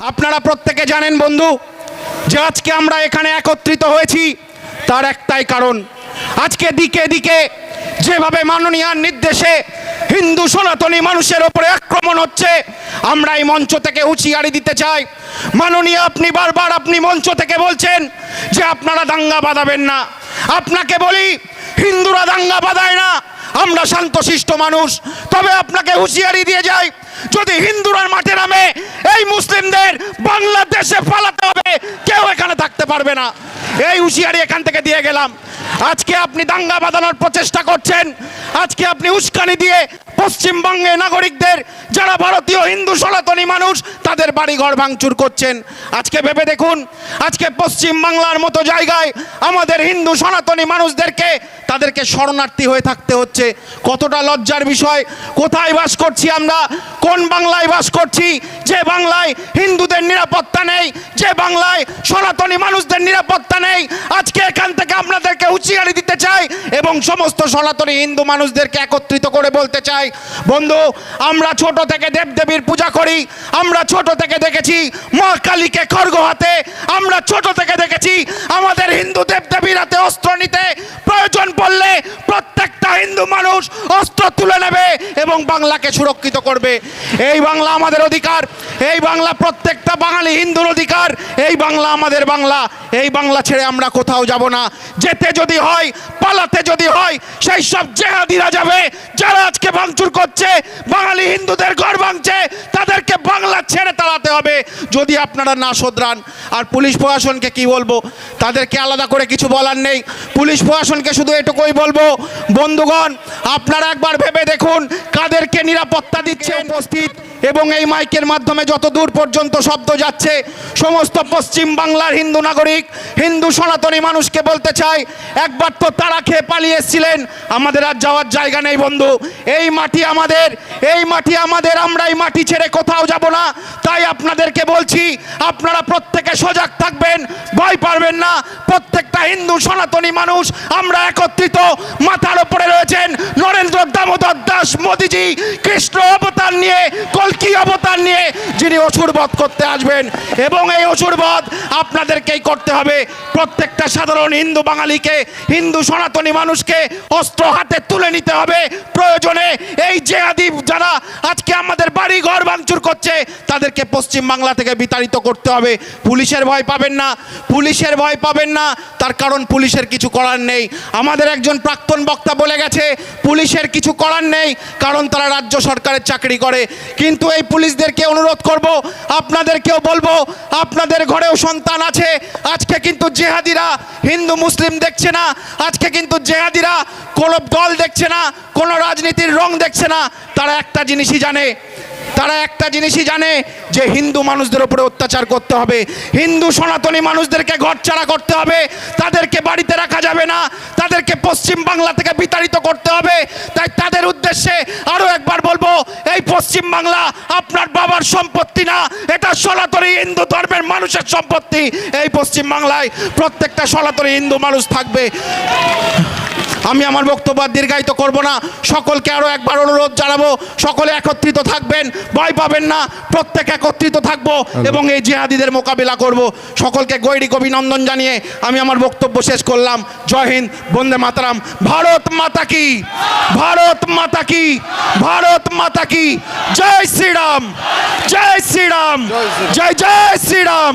আপনারা প্রত্যেকে জানেন বন্ধু, যে আজকে আমরা এখানে একত্রিত হয়েছি, তার একটাই কারণ। আজকে দিকে দিকে যেভাবে মাননীয়ার নির্দেশে হিন্দু সনাতনী মানুষের ওপরে আক্রমণ হচ্ছে, আমরা এই মঞ্চ থেকে হুঁশিয়ারি দিতে চাই। মাননীয়, আপনি বারবার আপনি মঞ্চ থেকে বলছেন যে আপনারা দাঙ্গা বাঁধাবেন না। আপনাকে বলি, হিন্দুরা দাঙ্গা বাঁধায় না আমরা শান্তশিষ্ট মানুষ, তবে আপনাকে হুঁশিয়ারি দিয়ে যাই, যদি হিন্দুরার মাঠে নামে, এই মুসলিমদের বাংলাদেশে পালাতে হবে কেউ এখানে থাকতে পারবে না। এই হুঁশিয়ারি এখান থেকে দিয়ে গেলাম। আজকে আপনি দাঙ্গা বাঁধানোর প্রচেষ্টা করছেন। আজকে আপনি উস্কানি দিয়ে পশ্চিমবঙ্গে নাগরিকদের, যারা ভারতীয় হিন্দু সনাতনী মানুষ, তাদের বাড়িঘর ভাঙচুর করছেন। আজকে ভেবে দেখুন, আজকে পশ্চিম বাংলার মতো জায়গায় আমাদের হিন্দু সনাতনী মানুষদেরকে তাদেরকে শরণার্থী হয়ে থাকতে হচ্ছে। কতটা লজ্জার বিষয়। কোথায় বাস করছি আমরা? কোন বাংলায় বাস করছি? যে বাংলায় হিন্দুদের নিরাপত্তা নেই, যে বাংলায় সনাতনী মানুষদের নিরাপত্তা নেই। আজকে এখান থেকে আপনাদেরকে হুঁশিয়ারি দিতে চাই এবং সমস্ত সনাতনী হিন্দু মানুষদেরকে একত্রিত করে বলতে চাই। বন্ধু, আমরা ছোট থেকে দেবদেবীর পূজা করি, আমরা ছোট থেকে দেখেছি মা কালীকে খড়গ হাতে, আমরা ছোট থেকে দেখেছি আমাদের হিন্দু দেবদেবীর হাতে অস্ত্র নিতে প্রয়োজন পড়লে প্রত্যেকটা হিন্দু মানুষ অস্ত্র তুলে নেবে এবং বাংলাকে সুরক্ষিত করবে। এই বাংলা আমাদের অধিকার, এই বাংলা প্রত্যেকটা বাঙালি হিন্দুর অধিকার, এই বাংলা আমাদের বাংলা, এই বাংলা ছেড়ে আমরা কোথাও যাব না। যেতে যদি হয় পালাতে যদি হয়, সেই সব জেহাদিরা যাবে। যারা আজকে ভাঙচুর করছে, বাঙালি হিন্দুদের ঘর ভাঙছে, তাদেরকে বাংলা ছেড়ে তাড়াতে হবে। যদি আপনারা না শোধরান, আর পুলিশ প্রশাসনকে কি বলব? তাদেরকে আলাদা করে কিছু বলার নেই। পুলিশ প্রশাসনকে শুধু এটুকুই বলব, বন্ধুগণ, আপনারা একবার ভেবে দেখুন, কাদেরকে নিরাপত্তা দিচ্ছে উপস্থিত। এবং এই মাইকের মাধ্যমে যত দূর পর্যন্ত শব্দ যাচ্ছে, সমস্ত পশ্চিম বাংলার হিন্দু নাগরিক, হিন্দু সনাতনী মানুষকে বলতে চাই, একবার তো তারা খেয়ে পালিয়ে এসেছিলেন। আমাদের আর যাওয়ার জায়গা নেই বন্ধু। এই মাটি আমাদের, এই মাটি আমাদের, আমরা এই মাটি ছেড়ে কোথাও যাব না। তাই আপনাদেরকে বলছি, আপনারা প্রত্যেকে সজাগ থাকবেন, ভয় পারবেন না। প্রত্যেকটা হিন্দু সনাতনী মানুষ, আমরা একত্রিত, মাথার ওপরে রয়েছেন, নরেন্দ্র দামোদর দাস মোদিজি কৃষ্ণ অবতার নিয়ে, কলকি অবতার নিয়ে যিনি অসুরবধ করতে আসবেন এবং এই অসুর বধ আপনাদেরকেই করতে হবে। প্রত্যেকটা সাধারণ হিন্দু বাঙালিকে, হিন্দু সনাতনী মানুষকে অস্ত্র হাতে তুলে নিতে হবে। প্রয়োজনে এই জেহাদি যারা আজকে আমাদের বাড়ি ঘর ভাঙচুর করছে, তাদেরকে পশ্চিম বাংলা থেকে বিতাড়িত করতে হবে। পুলিশের ভয় পাবেন না। পুলিশের ভয় পাবেন না। তার কারণ পুলিশের কিছু করার নেই। আমাদের একজন প্রাক্তন বক্তা বলে গেছে, পুলিশের কিছু করার নেই, কারণ তারা রাজ্য সরকারের চাকরি করে। কিন্তু এই পুলিশদেরকে অনুরোধ করব, আপনাদেরকেও বলব, আপনাদের ঘরেও সন্তান আছে। আজকে কিন্তু জেহাদিরা হিন্দু, মুসলিম দেখছে না। আজকে কিন্তু জেহাদিরা কোনো দল দেখছে না, কোনো রাজনীতির রং দেখছে না। তারা একটা জিনিসই জানে। তারা একটা জিনিসই জানে যে হিন্দু মানুষদের উপরে অত্যাচার করতে হবে। হিন্দু সনাতনী মানুষদেরকে ঘরছাড়া করতে হবে। তাদেরকে বাড়িতে রাখা যাবে না। তাদেরকে পশ্চিম বাংলা থেকে বিতাড়িত করতে হবে। তাই তাদের উদ্দেশ্যে আরও একবার বলব পশ্চিম বাংলা আপনার বাবার সম্পত্তি না, এটা সনাতনী হিন্দু ধর্মের মানুষের সম্পত্তি। এই পশ্চিম বাংলায় প্রত্যেকটা সনাতনী হিন্দু মানুষ থাকবে। আমি আমার বক্তব্য দীর্ঘায়িত করব না। সকলকে আরও একবার অনুরোধ জানাব সকলে একত্রিত থাকবেন ভয় পাবেন না প্রত্যেক একত্রিত থাকব এবং এই জিহাদিদের মোকাবিলা করব। সকলকে গৈরিক অভিনন্দন জানিয়ে আমি আমার বক্তব্য শেষ করলাম। জয় হিন্দ বন্দে মাতারাম। ভারত মাতা কি? ভারত মাতা কি? ভারত মাতা কি? জয় শ্রীরাম। জয় শ্রীরাম। জয় জয় শ্রীরাম।